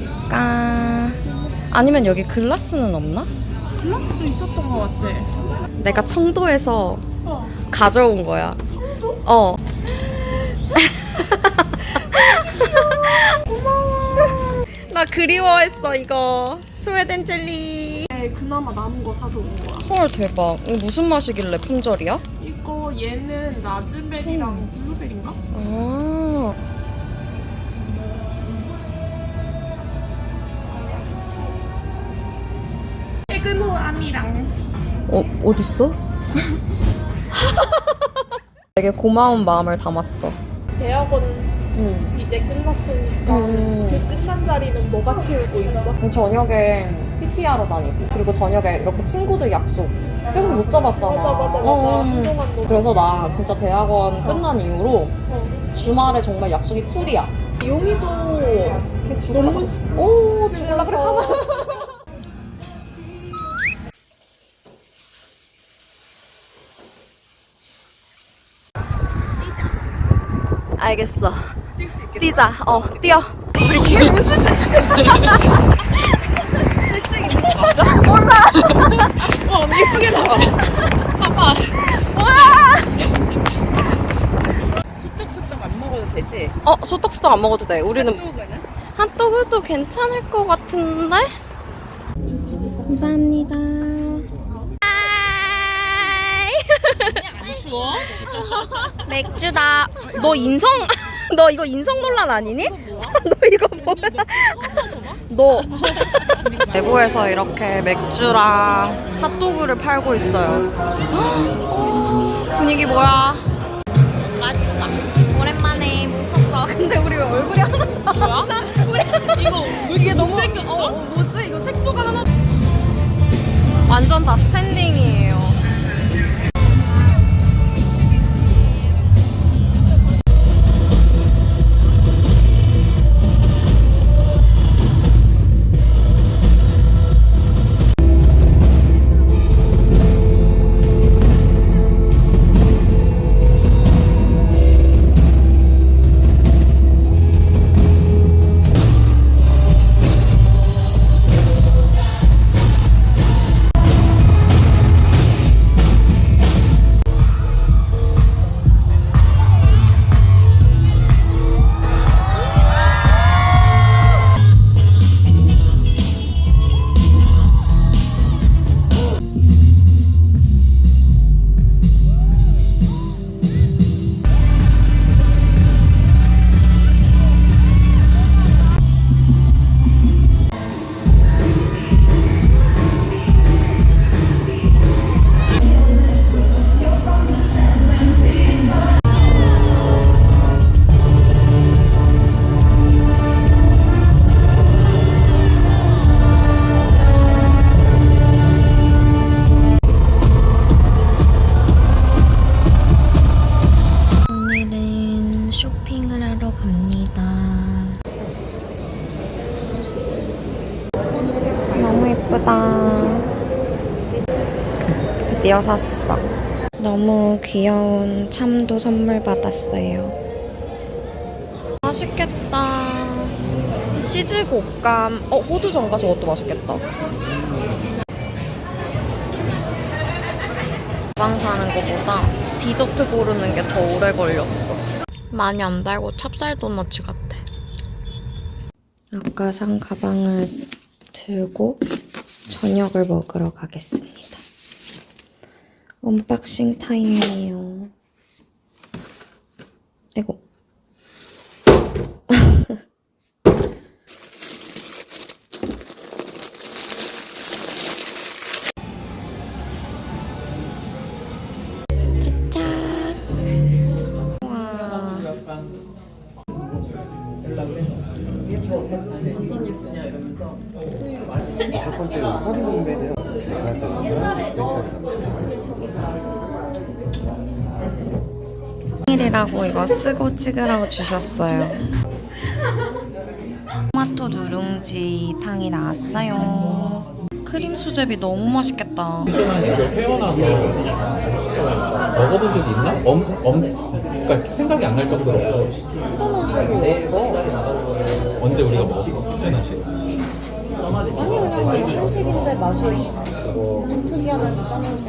먹을까? 아니면 여기 글라스는 없나? 글라스도 있었던 것 같아. 내가 청도에서 어. 가져온 거야. 어. 나 그리워했어 이거 스웨덴 젤리. 네, 그나마 남은 거 사서 온 거야. 헐 대박. 이거 무슨 맛이길래 품절이야? 이거 얘는 라즈베리랑 에그노암이랑 어 어딨어? 되게 고마운 마음을 담았어. 대학원 응. 이제 끝났으니까 음. 그 끝난 자리는 너가 채우고 있어. 저녁에 PT 하러 다니고 그리고 저녁에 이렇게 친구들 약속 계속 못 잡았잖아. 맞아 맞아 맞아. 어. 한동안 너 그래서 나 진짜 대학원 끝난 이후로 어. 주말에 정말 약속이 풀이야. 용이도 너무 오, 죽을라 그랬잖아. 알겠어. 뛸 수 있겠어. 뛰자. 어, 뛰어. 우리 이게 무슨 짓이야? 와 언니 예쁘게 나와. 봐봐. 소떡소떡 안 먹어도 되지? 어, 소떡소떡 안 먹어도 돼. 우리는 핫도그는? 핫도그도 괜찮을 것 같은데? 감사합니다. 안 추워? 맥주다. 너 인성, 너 이거 인성 논란 아니니? 너 이거 뭐야? 너. 대구에서 이렇게 맥주랑 핫도그를 팔고 있어요. 헉, 분위기 뭐야? 맛있다. 오랜만에 뭉쳤어. 근데 우리 왜 얼굴이 하나도 안 뭐야? 이거 왜 이렇게 너무 생겼어? 어, 뭐지? 이거 색조가 하나 완전 다 스탠딩이에요. 너무 예쁘다. 드디어 샀어. 너무 귀여운 참도 선물 받았어요. 맛있겠다. 치즈 곶감. 어, 호두 전가 저것도 맛있겠다. 가방 사는 것보다 디저트 고르는 게 더 오래 걸렸어. 많이 안 달고 찹쌀 도너츠 같아. 아까 산 가방을 들고 저녁을 먹으러 가겠습니다. 언박싱 타임이에요. 아이고. 짝. 와. 첫 번째는 허리 몸매네요. 생일이라고 이거 쓰고 찍으라고 주셨어요. 토마토 누룽지 탕이 나왔어요. 크림 수제비 너무 맛있겠다. 태어나서 먹어본 적이 있나? 엄, 엄, 그러니까 생각이 안 날 정도로 어떤 음식이 먹었어? 언제 우리가 먹었어? 태어난 식 아니 그냥 한식인데 맛이 짠맛이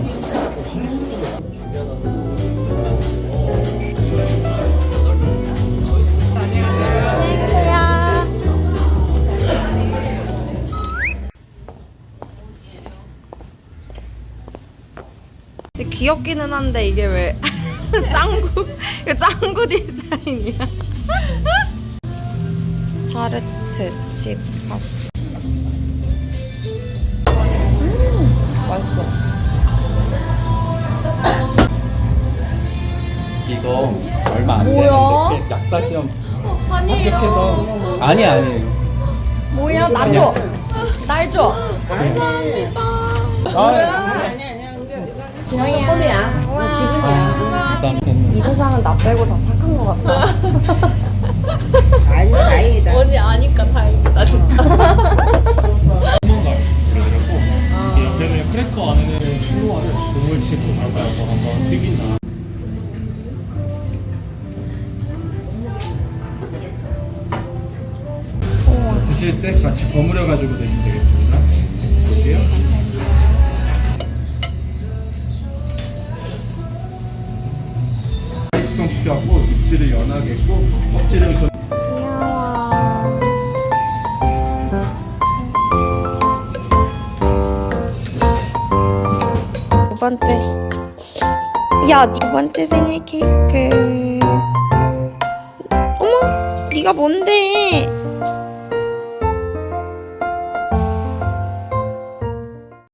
안녕히 계세요 근데 귀엽기는 한데 이게 왜 짱구? 이거 짱구 디자인이야. 타르트 칩 파스타 이거 얼마 안 뭐야? 되는데 약사 시험 합격해서 아니 아니. 뭐야 나 줘. 날 줘. 아, 일단 이 세상은 나 빼고 다 착한 것 같아. 드실 때 같이 버무려 가지고 드시면 되겠습니다. 볼게요. 숙성시켜갖고 입질을 연하게 했고 껍질은 그. 두 번째. 야, 네두 번째 생일 케이크. 어머, 네가 뭔데?